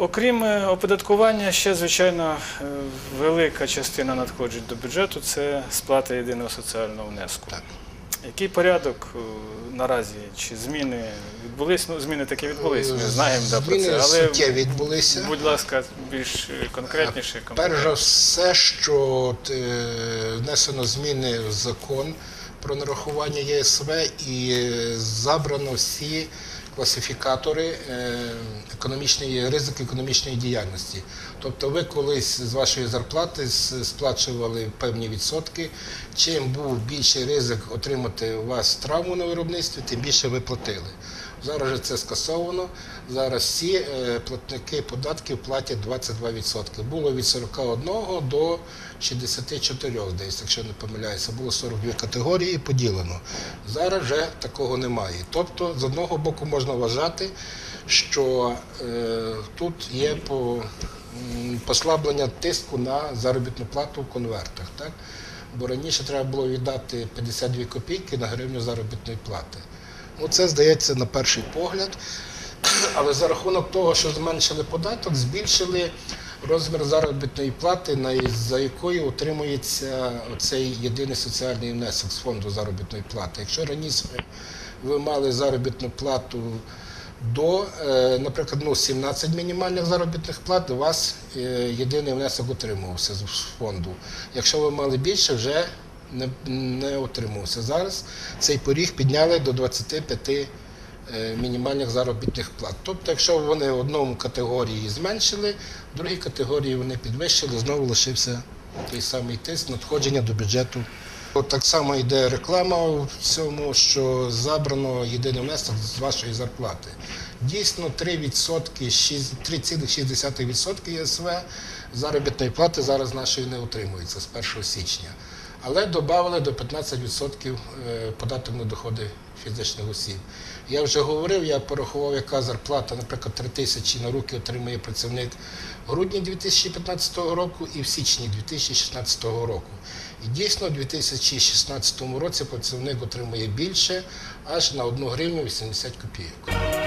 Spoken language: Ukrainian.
окрім е, оподаткування, ще звичайно е, велика частина надходжень до бюджету це сплата єдиного соціального внеску. Так. Який порядок е, наразі? Чи зміни відбулись? Ну, зміни такі відбулись. Ми знаємо да, про це. Але, відбулися. будь ласка, більш конкретніше. Перш за все, що внесено зміни в закон про нарахування ЄСВ і забрано всі класифікатори е, економічної ризику економічної діяльності. Тобто ви колись з вашої зарплати сплачували певні відсотки. Чим був більший ризик отримати у вас травму на виробництві, тим більше ви платили. Зараз же це скасовано. Зараз всі е, платники податків платять 22%. Було від 41 до 64, десь, якщо не помиляюся. Було 42 категорії поділено. Зараз вже такого немає. Тобто, з одного боку, можна вважати, що е, тут є по, послаблення тиску на заробітну плату в конвертах. Так? Бо раніше треба було віддати 52 копійки на гривню заробітної плати. Ну, це здається на перший погляд. Але за рахунок того, що зменшили податок, збільшили розмір заробітної плати, за якою отримується цей єдиний соціальний внесок з фонду заробітної плати. Якщо раніше ви мали заробітну плату до, е, наприклад, ну, 17 мінімальних заробітних плат, у вас е, єдиний внесок отримувався з фонду. Якщо ви мали більше, вже не, не отримувався. Зараз цей поріг підняли до 25 е, мінімальних заробітних плат. Тобто, якщо вони в одному категорії зменшили, в другій категорії вони підвищили, знову лишився той самий тиск надходження до бюджету. От Так само йде реклама в цьому, що забрано єдиний внесок з вашої зарплати. Дійсно, 3%, 3,6% ЄСВ заробітної плати зараз нашої не утримується з 1 січня. Але додали до 15% е, податок на доходи фізичних осіб. Я вже говорив, я порахував, яка зарплата, наприклад, 3 тисячі на руки отримує працівник в грудні 2015 року і в січні 2016 року. І дійсно, у 2016 році працівник отримує більше аж на 1 гривню 80 копійок.